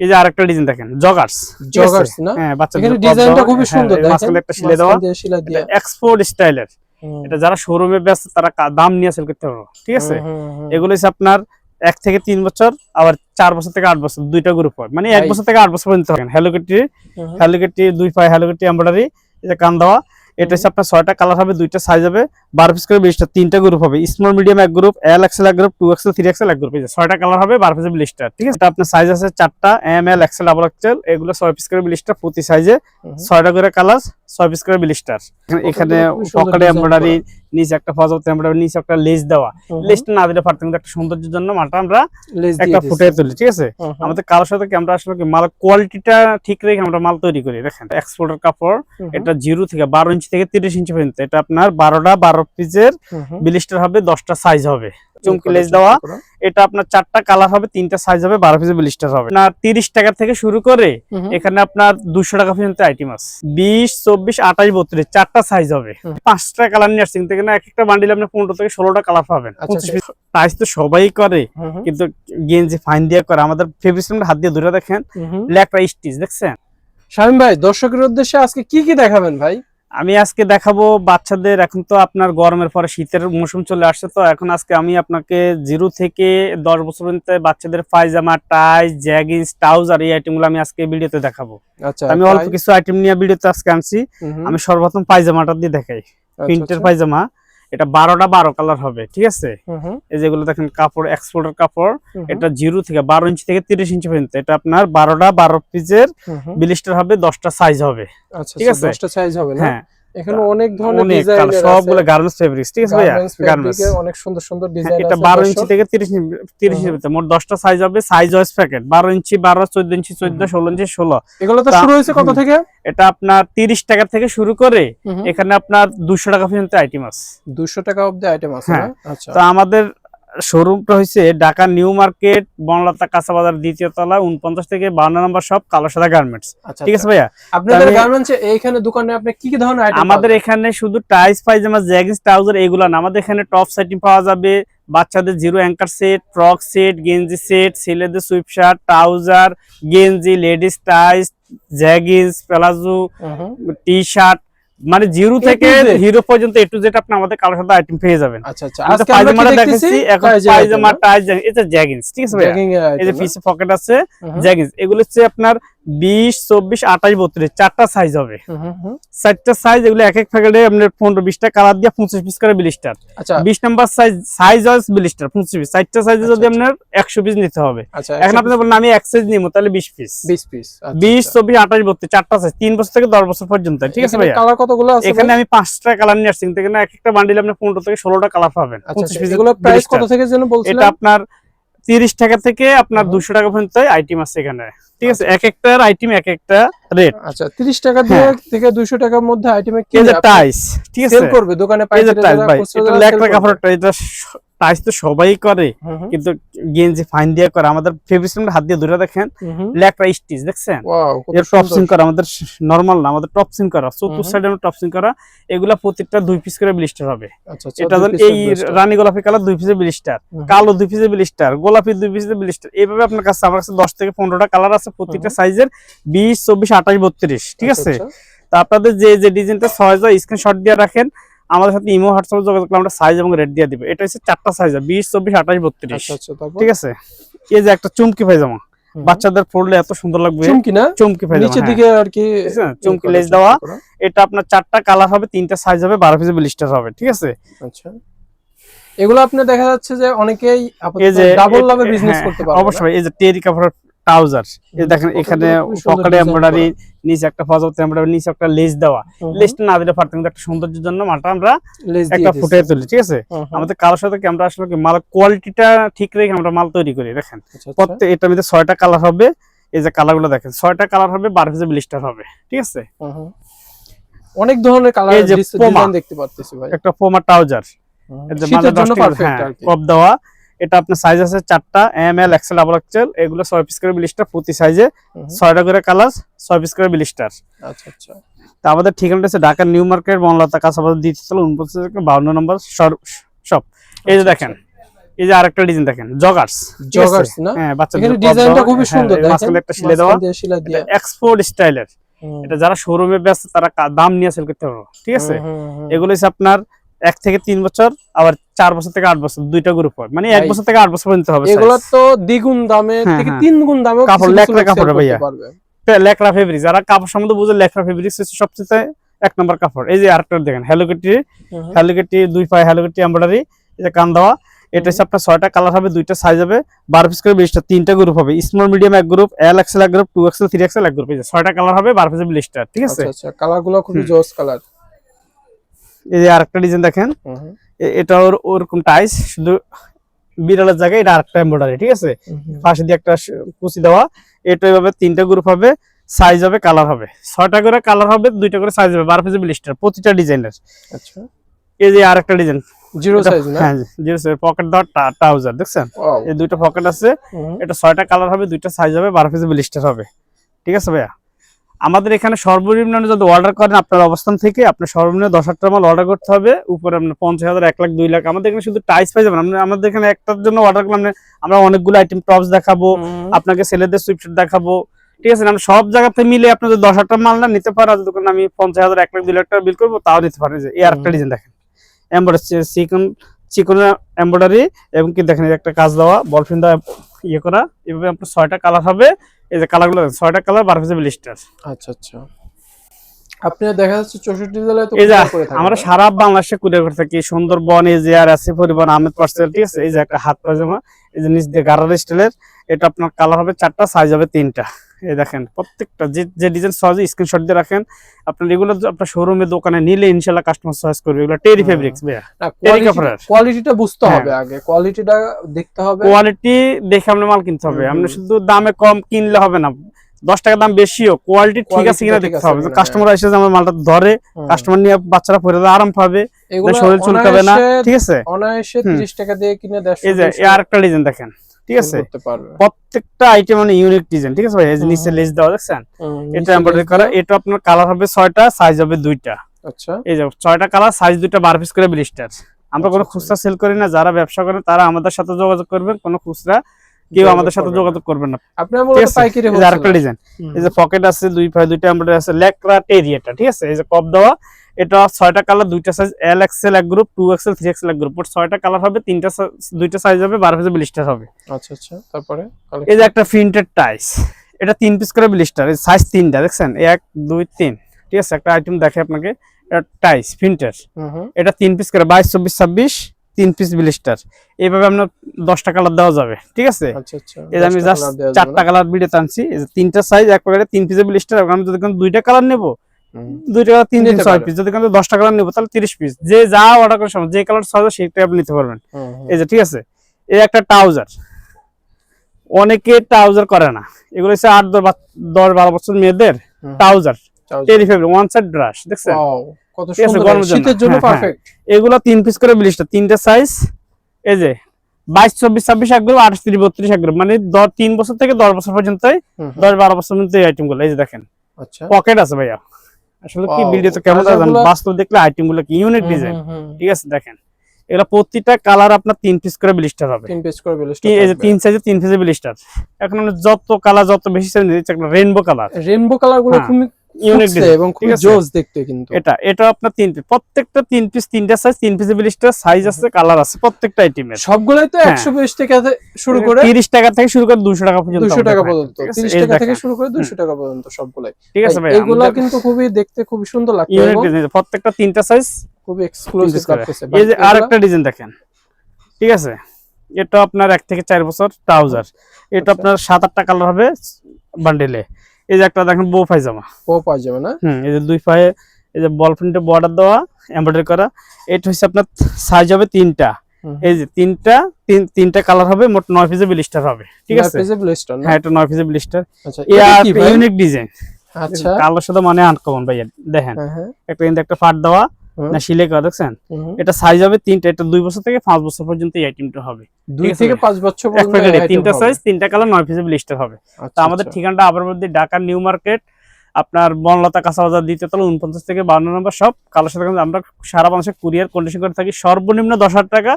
এই যে আরেকটা ডিজাইন দেখেন জগার্স জগার্স না? হ্যাঁ বাচ্চাদের ডিজাইনটা হ্যাঁ, সুন্দর দেখেন? একটা শিলে দেওয়া। শিলা দিয়ে। এক্সপোর্ট স্টাইলের এটা যারা শোরুমে ব্যস্ত তারা দাম নিয়ে সেল করতে পারবে ঠিক আছে। এগুলো হচ্ছে আপনার এক থেকে তিন বছর আবার চার বছর থেকে আট বছর দুইটা গ্রুপ হয়। মানে এক বছর থেকে আট বছর পর্যন্ত হুম। হ্যালোকেটি দুই পায়ে হ্যালোকেটি এমব্রয়ডারি এই কান দেওয়া। এটা হচ্ছে আপনার ছয়টা কালার হবে দুইটা সাইজ হবে বারো পিস করে বিশটা তিনটা গ্রুপ হবে স্মল মিডিয়াম এক গ্রুপ এল এক্সেল এক group two XL three XL এক গ্রুপ এই ছয়টা কালার হবে বারো পিসের বিলিস্টার ঠিক আছে আপনার সাইজ আছে চারটা এম এল এক্সেল আবার এক্সেল এগুলো ছয় পিস করে বিলিস্টার প্রতি সাইজে। ছয়টা করে কালার ছয় পিস করে বিলিস্টার এখানে পকেটে এমব্রয়ডারি নিচে একটা ফজত এমব্রয়ডারি নিচে একটা লেস দেওয়া হুম, হুম। লেসটা না দিলে পারতাম একটা সৌন্দর্যের জন্য মালটা আমরা একটা। ফুটে তুলি ঠিক আছে। আমাদের কারোর সাথে আমরা আসলে মাল কোয়ালিটিটা ঠিক রেখে আমরা মাল তৈরি করি দেখেন এক্সপোর্টের কাপড় এটা জিরো থেকে বারো ইঞ্চি থেকে তিরিশ ইঞ্চি পর্যন্ত এটা আপনার বারোটা বারো পিসের। বিলিস্টার হবে দশটা সাইজ হবে চুমকি লেস দেওয়া এটা আপনার চারটা কালার হবে তিনটা সাইজ হবে বারো পিসের বিলিস্টার হবে। না তিরিশ টাকা থেকে শুরু করে। এখানে আপনার দুশো টাকা পর্যন্ত আইটেম আছে। বিশ চব্বিশ আঠাশ বত্রিশ চারটা সাইজ হবে। পাঁচটা কালার নিয়ে আসছেন থেকে না এক একটা বান্ডিল আপনি পনেরো থেকে ষোলোটা কালার পাবেন। আচ্ছা, সাইজ তো সবাই করে। কিন্তু গেঞ্জি ফাইন দিয়ে করে। আমাদের ফেব্রিক হাত দিয়ে ধরে দেখেন। লেকটা স্টিচ দেখছেন? শামীম ভাই দর্শকের উদ্দেশ্যে আজকে কি কি দেখাবেন ভাই? আমি আজকে দেখাবো বাচ্চাদের এখন তো আপনার গরমের পরে শীতের মৌসুম চলে আসছে তো এখন আজকে আমি আপনাকে জিরো থেকে দশ বছর পর্যন্ত বাচ্চাদের পায়জামা টাই জ্যাগিন্স ট্রাউজার এই আইটেমগুলো আমি আজকে ভিডিওতে দেখাবো আচ্ছা আমি অল্প কিছু আইটেম নিয়ে ভিডিওতে আজকে আনছি। আমি সর্বপ্রথম পায়জামাটা দিয়ে দেখাই আচ্ছা, প্রিন্টের আচ্ছা। পায়জামা এটা বারোটা বারো কালার হবে ঠিক আছে? এই যেগুলো দেখেন কাপড় এক্সপোর্টের কাপড় এটা জিরো থেকে বারো ইঞ্চি থেকে তিরিশ ইঞ্চি পর্যন্ত। এটা আপনার বারোটা বারো পিসের। বিলিস্টার হবে দশটা সাইজ হবে। আচ্ছা ঠিক আছে? দশটা সাইজ হবে হ্যাঁ। এখানে অনেক ধরনের ডিজাইন সবগুলো গার্মেন্টস ফেব্রিক্স ঠিক আছে ভাইয়া? গার্মেন্টস অনেক সুন্দর সুন্দর ডিজাইন এটা বারো ইঞ্চি থেকে তিরিশ তিরিশ হুম। ইঞ্চি মোট দশটা সাইজ হবে সাইজ ওয়াইজ প্যাকেট বারো ইঞ্চি বারো চোদ্দ ইঞ্চি চোদ্দ হুম। ষোলো ইঞ্চি ষোলো। এগুলো তো শুরু হয়েছে কত থেকে? এটা আপনার তিরিশ টাকা থেকে শুরু করে। এখানে আপনার দুশো টাকা পর্যন্ত আইটেম আছে। 200 টাকা অবধি আইটেম আছে হ্যাঁ। আচ্ছা। তো আমাদের শোরুমটা হচ্ছে ঢাকা নিউ মার্কেট বনলতা কাঁচা বাজার দ্বিতীয় তলা উনপঞ্চাশ থেকে বান্ন নম্বর সব কালো সাদা গার্মেন্টস। আচ্ছা ঠিক আছে ভাইয়া? আপনাদের গার্মেন্টস এইখানে দোকানে আপনি কি কি ধরনের আইটেম আমাদের এখানে শুধু টাইস পায়জামা জ্যাগিস ট্রাউজার এগুলো না। আমাদের এখানে টপ সাইটিং পাওয়া যাবে। বাচ্চাদের zero anchor set frock set গেঞ্জি সেট ছেলেদের সুইপ শার্ট ট্রাউজার গেঞ্জি ladies tights jeggings palazzo T shirt মানে জিরো থেকে হিরো পর্যন্ত এ টু জেড আপনি আমাদের কালো সাদা আইটেম পেয়ে যাবেন। আচ্ছা আচ্ছা। আজকে পায়জামাটা দেখতেছি? দেখেছি এখন পায়জামা টাই এটা জ্যাগিন্স ঠিক আছে এই যে পিসে পকেট আছে জ্যাগিন্স এগুলো হচ্ছে আপনার বিশ চব্বিশ আঠাশ বত্রিশ চারটা সাইজ হবে। চারটা সাইজ এগুলো এক এক প্যাকেটে আপনার পনেরো বিশটা কালার দিয়ে পঁচিশ পিস করে বিলিস্টার আচ্ছা। বিশ number size size wise blister পঁচিশ পিস চারটা সাইজে আচ্ছা, যদি আচ্ছা। আপনার একশো পিস নিতে হবে। এখন আপনি বলেন আমি এক সাইজ নিবো তাহলে বিশ পিস 20 পিস বিশ চব্বিশ আঠাশ বত্রিশ চারটা সাইজ তিন বছর থেকে দশ বছর পর্যন্ত। ঠিক আছে ভাইয়া? কালার কতগুলো এখানে আমি পাঁচটা কালার নিয়ে আসছি কিন্তু এক একটা বান্ডিল আপনি পনেরো থেকে ষোলোটা কালার পাবেন। পঁচিশ পিস এগুলো প্রাইস কত থেকে যেন বলছিলেন? এটা আপনার তিরিশ টাকা থেকে আপনার দুশো টাকা পর্যন্ত আইটেম আছে এখানে। ঠিক আছে? এক একটার আইটেম এক একটা রেট আচ্ছা 30 টাকা হ্যাঁ। থেকে 200 টাকার মধ্যে আইটেমে কি টাইস ঠিক আছে? সেল করবে দোকানে পাইকারি টাইস ভাই এটা লেখটা কাপড়টা এটা টাইস তো সবাই করে। কিন্তু গেঞ্জি ফাইন দিয়ে করে। আমাদের ফেব্রিক হাত দিয়ে ধরে দেখেন হুম। স্টিচ দেখছেন? এর টপ সুন্দর। সিং করা আমাদের নরমাল না আমাদের টপ সিং করা চতুর্থ হুম। সাইডে টপ সিং করা এগুলা প্রত্যেকটা দুই পিস করে ব্লিস্টার হবে। আচ্ছা আচ্ছা, এটা ধরুন এই রানী গোলাপি কালার দুই পিসে ব্লিস্টার কালো দুই পিসে ব্লিস্টার গোলাপি দুই পিসে ব্লিস্টার এইভাবে আপনার কাছে আমার কাছে দশ থেকে পনেরোটা কালার আছে প্রত্যেকটা সাইজের বিশ চব্বিশ আঠাশ বত্রিশ ঠিক আচ্ছা, আছে। তা আপনাদের যে যে ডিজাইনটা সহজ হয় স্ক্রিনশট দিয়ে রাখেন আমাদের সাথে ইমো হোয়াটসঅ্যাপে যোগাযোগ করলে আমরা সাইজ এবং রেট দিয়ে দিব। এটা হচ্ছে চারটা সাইজ বিশ চব্বিশ আঠাশ বত্রিশ। আচ্ছা আচ্ছা ঠিক আছে? এই যে একটা চুমকি পায়জামা হুম, বাচ্চাদের পড়লে এত সুন্দর লাগবে। চুমকি না? চুমকি পায়জামা নিচের হ্যাঁ। দিকে আর কি আছে? চুমকি লেস দেওয়া। এটা আপনার চারটা কালার হবে তিনটা সাইজ হবে বারো পিসের ব্লিস্টার হবে ঠিক আছে? আচ্ছা। এগুলো আপনি দেখা যাচ্ছে যে অনেকেই এই যে ডাবল লাভে বিজনেস করতে পারবে অবশ্যই। এই যে টেরি কাপড়ের ট্রাউজার দেখেন এখানে পকেটে এমব্রয়ডারি নিচে একটা ফজত এমব্রয়ডারি নিচে একটা লেস দেওয়া। লেসটা না দিলে পারতাম একটা সৌন্দর্যের জন্য মালটা আমরা একটা ফুটে তুলি ঠিক আছে? আমাদের কারোর সাথে আমরা আসলে কি মাল কোয়ালিটিটা ঠিক রেখে আমরা মাল তৈরি করি দেখেন? আচ্ছা, প্রত্যেক এটার মধ্যে ছয়টা কালার হবে এই যে কালারগুলো দেখেন ছয়টা কালার হবে বারো পিসের ব্লিস্টার হবে ঠিক আছে? অনেক ধরনের কালার। ডিজাইন দেখতে পাচ্ছি ভাই। একটা পোমা ট্রাউজার কপ দেওয়া এটা আপনার সাইজ আছে চারটা M L XL double XL এগুলো ছয় পিস করে ব্লিস্টার প্রতি সাইজে ছয়টা করে কালার ছয় পিস করে ব্লিস্টার আচ্ছা আচ্ছা। তা আমাদের ঠিকানাটা হচ্ছে ঢাকা নিউ মার্কেট বনলতা কাঁচাবাজার দ্বিতীয় তলা উনপঞ্চাশ বাউন্ন নম্বর শপ এই যে আচ্ছা, দেখেন এই যে আরেকটা ডিজাইন দেখেন জগার্স জগার্স না? হ্যাঁ বাচ্চাদের ডিজাইনটা খুবই হ্যাঁ, সুন্দর দেখেন। একটা শিলে দেওয়া। এক্সপোর্ট স্টাইলের এটা যারা শোরুমে ব্যস্ত তারা দাম নিয়ে সেল করতে পারবে। ঠিক আছে। এগুলো হচ্ছে আপনার এক থেকে তিন বছর আবার চার বছর থেকে আট বছর দুইটা গ্রুপ হয় মানে এক বছর থেকে আট বছর পর্যন্ত হবে এগুলো তো দ্বিগুণ দামে হ্যাঁ, থেকে হ্যাঁ। তিন গুণ দামে কাপড় লেকড়া কাপড়ে ভাইয়া। লেকড়া ফেব্রিক যারা কাপড় সম্বন্ধে বুঝে লেকড়া ফেব্রিক সবচেয়ে এক নম্বর কাপড় এই যে আরেকটা দেখেন হ্যালোকেটি। হ্যালোকেটি দুই পায়ে হ্যালোকেটি এমব্রয়ডারি যে কান দেওয়া এটা হচ্ছে আপনার ছয়টা কালার হবে দুইটা সাইজ হবে বারো পিস করে বিশটা তিনটা গ্রুপ হবে স্মল মিডিয়াম এক গ্রুপ এল এক্সেল এক group two XL three XL এক গ্রুপ এই যে ছয়টা কালার হবে বারো পিসের বিশটা ঠিক আছে আচ্ছা আচ্ছা কালারগুলো খুবই। জোস কালার এই যে আরেকটা ডিজাইন দেখেন এটা ওর ওরকম টাইস শুধু বিড়ালের জায়গায় এটা আরেকটা এমব্রয়ডারি ঠিক আছে? পাশে দিয়ে একটা কুচি দেওয়া এটা এভাবে তিনটা গ্রুপ হবে সাইজ হবে কালার হবে। ছয়টা করে কালার হবে দুইটা করে সাইজ হবে বারো পিসের বিলিস্টার প্রতিটা ডিজাইনের আচ্ছা। এই যে আরেকটা ডিজাইন জিরো সাইজ না? হ্যাঁ জিরো পকেট দেওয়া ট্রাউজার দেখছেন? এই দুইটা পকেট আছে এটা ছয়টা কালার হবে দুইটা সাইজ হবে বারো পিসের বিলিস্টার হবে। ঠিক আছে ভাইয়া? আমাদের এখানে সর্বনিম্ন যদি অর্ডার করেন আপনার অবস্থান থেকে আপনার সর্বনিম্ন দশ হাজার মাল অর্ডার করতে হবে। উপরে আপনার পঞ্চাশ হাজার এক লাখ দুই লাখ। আমাদের এখানে শুধু টাইস পাই যাবেন। আমাদের এখানে একটার জন্য অর্ডার করলাম আমরা অনেকগুলো আইটেম টপস দেখাবো আপনাকে ছেলেদের সুইপশার্ট দেখাবো। ঠিক আছে আমরা সব জায়গাতে মিলে আপনি যদি দশ হাজার মাল না নিতে পারেন। দোকানে আমি পঞ্চাশ হাজার এক লাখ দুই লাখ টাকা বিল করব তাও নিতে পারেন। যে আরেকটা হুম। ডিজাইন দেখেন। এম্বয়ডারি চিকন চিকন এম্বয়ডারি এবং কি দেখেন একটা কাজ দেওয়া বলফিন দেওয়া ইয়ে করা এভাবে আপনার ছয়টা কালার হবে। এই যে কালারগুলো ছয়টা কালার বারো পিসের ব্লিস্টার আচ্ছা আচ্ছা। আপনি দেখা যাচ্ছে চৌষট্টি জেলায় তো আমরা সারা বাংলাদেশে কুরিয়ার করে থাকি। সুন্দরবন এই যে আর আছে পরিবহন আহমেদ পার্সেল ঠিক আছে? এই যে একটা হাত পাজামা এই যে নিচ দিয়ে গারার স্টাইলের এটা আপনার কালার হবে চারটা সাইজ হবে তিনটা। এই দেখেন প্রত্যেকটা যে যে ডিজাইন সহজে স্ক্রিনশট দিয়ে রাখেন আপনার এগুলো আপনার শোরুমে দোকানে নিলে ইনশাল্লাহ কাস্টমার চয়েস করবে। এগুলো টেরি ফেব্রিক্স কোয়ালিটিটা বুঝতে হ্যাঁ। হবে আগে। কোয়ালিটিটা দেখতে হবে। কোয়ালিটি দেখে আপনি মাল কিনতে হবে। আপনি শুধু দামে কম কিনলে হবে না। দশ টাকা দাম বেশিও কোয়ালিটি ঠিক আছে কিনা দেখতে হবে। কাস্টমার এসে আমার মালটা ধরে কাস্টমার নিয়ে বাচ্চারা পরে আরাম পাবে। শরীর চুলকাবে না। ঠিক আছে? অনায়াসে। 30 টাকা দিয়ে কিনে এই যে এই আরেকটা ডিজাইন দেখেন। ঠিক আছে? প্রত্যেকটা আইটেম মানে ইউনিক ডিজাইন ঠিক আছে ভাই? নিচে লেস দেওয়া দেখছেন? এটা এমব্রয়ডারি করা এটা আপনার কালার হবে ছয়টা সাইজ হবে দুইটা। আচ্ছা। এই যে ছয়টা কালার সাইজ দুইটা বার পিস করে ব্লিস্টার আমরা কোনো আচ্ছা, খুচরা সেল করি না যারা ব্যবসা করেন তারা আমাদের সাথে যোগাযোগ করবেন কোনো খুচরা কেউ আমাদের সাথে যোগাযোগ করবেন না। আপনার মূলত পাইকারি আরেকটা ডিজাইন এই যে পকেট আছে দুই পায়ে দুইটা এমব্রয়ডারি আছে লেকরা টেরিয়াটা ঠিক আছে? এই যে কপ দেওয়া এটা ছয়টা কালার দুইটা সাইজ এল এক্সেল এক group two XL three XL এক গ্রুপ ছয়টা কালার হবে তিনটা দুইটা সাইজ হবে বারো পিসের ব্লিস্টার হবে। আচ্ছা আচ্ছা তারপরে এই যে একটা প্রিন্টেড টাইস এটা তিন পিস করে ব্লিস্টার সাইজ তিনটা দেখছেন? এক দুই তিন। ঠিক আছে একটা আইটেম দেখে আপনাকে। এটা টাইস হুম এটা তিন পিস করে বাইশ চব্বিশ ছাব্বিশ তিন পিস ব্লিস্টার এইভাবে আপনার দশটা কালার দেওয়া যাবে ঠিক আছে? আচ্ছা আচ্ছা এই আমি জাস্ট চারটা কালার ভিডিও টানছি তিনটা সাইজ এক প্যাকেটে তিন পিসের ব্লিস্টার আমি যদি দুইটা কালার নেব তিন তিন ছয় পিস যদি দশটা কালার নেব তাহলে তিরিশ পিস যে যা অর্ডার করার সময় যে কালার ছয় সেটাই আপনি নিতে পারবেন। এই যে ঠিক আছে? এই একটা ট্রাউজার অনেকে ট্রাউজার করে না। এগুলো হচ্ছে আট দশ বারো বছর মেয়েদের trouser terry fabric one side brush দেখছেন? কত ঠিক আছে, সুন্দর। শীতের জন্য হ্যাঁ, হ্যাঁ। পারফেক্ট এগুলো তিন পিস করে ব্লিস্টার তিনটা সাইজ এই যে বাইশ চব্বিশ ছাব্বিশ এক গ্রুপ আঠাশ তিরিশ বত্রিশ এক গ্রুপ মানে তিন বছর থেকে দশ বছর পর্যন্ত দশ বারো বছর পর্যন্ত এই আইটেমগুলো। এই যে দেখেন। আচ্ছা। পকেট আছে ভাইয়া। আসলে কি ভিডিওতে কেমন জানেন বাস্তব দেখলে আইটেমগুলো কি ইউনিক ডিজাইন। ঠিক আছে দেখেন। এগুলো প্রতিটা কালার আপনার তিন পিস করে ব্লিস্টার হবে। তিন পিস করে ব্লিস্টার এই যে তিন সাইজে তিন পিসে ব্লিস্টার এখন যত কালার যত বেশি সাইজ রেইনবো কালার রেইনবো কালারগুলো হ্যাঁ, ইউনিক ফুটছে এবং খুবই জোস দেখতে কিন্তু। এটা এটা আপনার তিন পিস প্রত্যেকটা তিন পিস তিনটা সাইজ তিন ব্লিস্টার সাইজ আছে কালার আছে প্রত্যেকটা আইটেমের সবগুলাই তো হ্যাঁ। টাকা শুরু করে টাকা থেকে শুরু করে টাকা পর্যন্ত টাকা পর্যন্ত ঠিক আছে? তিরিশ এই টাকা থেকে শুরু করে দুশো টাকা পর্যন্ত সবগুলাই। ঠিক আছে ভাই এগুলা কিন্তু খুবই দেখতে সুন্দর লাগছে ইউনিক ডিজাইন প্রত্যেকটা তিনটা সাইজ খুবই এক্সক্লুসিভ লাগতেছে এই যে আরেকটা ডিজাইন দেখেন ঠিক আছে? এটা আপনার এক থেকে চার বছর ট্রাউজার এটা আচ্ছা। আপনার সাত আটটা কালার হবে বান্ডেলে এই যে একটা দেখেন বউ পায়জামা। বউ পায়জামা না? হুম এই যে দুই পায়ে এই যে বল প্রিন্টে বর্ডার দেওয়া এমব্রয়ডারি করা এটা হচ্ছে আপনার সাইজ হবে তিনটা। এই যে তিনটা তিন তিনটা কালার হবে মোট নয় পিসে ব্লিস্টার হবে ঠিক আছে? পিসে ব্লিস্টার হ্যাঁ এটা নয় পিসে ব্লিস্টার আচ্ছা ইউনিক ডিজাইন আচ্ছা। কালার সাথে মানে আনকমন ভাইয়া দেখেন। হ্যাঁ হ্যাঁ। একটা কিন্তু একটা পাট দেওয়া। না করা দেখছেন? এটা সাইজ হবে তিনটা এটা দুই বছর থেকে পাঁচ বছর পর্যন্ত এই আইটেমটা হবে। দুই থেকে পাঁচ বছর পর্যন্ত তিনটা সাইজ তিনটা কালার নয় পিসে ব্লিস্টার হবে। আচ্ছা, তো আমাদের আচ্ছা। ঠিকানাটা আবারমধ্যে ঢাকার নিউ মার্কেট আপনার বনলতা কাঁচা বাজার দ্বিতীয় তলা উনপঞ্চাশ থেকে বান্ন নম্বর সব কালোর সাথে আমরা সারা বাংলাদেশে কুরিয়ার কন্ডিশন করে থাকি সর্বনিম্ন দশ হাজার টাকা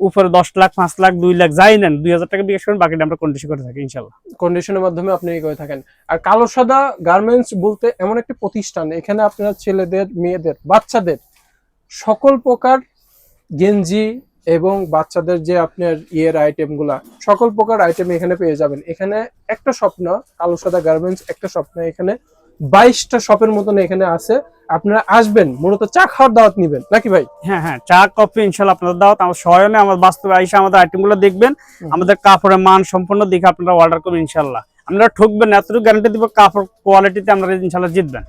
উপরে দশ লাখ পাঁচ লাখ দুই লাখ যাই নেন দুই হাজার টাকা বিকাশ করেন বাকিটা আমরা কন্ডিশন করে থাকি ইনশাল্লাহ। কন্ডিশনের মাধ্যমে আপনি করে থাকেন। আর কালো সাদা গার্মেন্টস বলতে এমন একটি প্রতিষ্ঠান এখানে আপনার ছেলেদের মেয়েদের বাচ্চাদের সকল প্রকার গেঞ্জি এবং বাচ্চাদের যে আপনার ইয়ের আইটেমগুলা সকল প্রকার আইটেম এখানে পেয়ে যাবেন। এখানে একটা স্বপ্ন কালো সাদা গার্মেন্টস একটা স্বপ্ন এখানে। বাইশটা শপের মতন এখানে আছে। আপনারা আসবেন মূলত চা খাওয়ার দাওয়াত নিবেন। নাকি ভাই? হ্যাঁ হ্যাঁ চা কফি ইনশাল্লাহ আপনাদের দাওয়াত। আমার শয়নে আমার বাস্তবে আইসা আমাদের আইটেমগুলো দেখবেন। আমাদের কাপড়ের মান সম্পূর্ণ দেখে আপনারা অর্ডার করবেন ইনশাল্লাহ আপনারা ঠকবেন এতটুকু গ্যারান্টি দিব কাপড় কোয়ালিটিতে আপনারা ইনশাল্লাহ জিতবেন।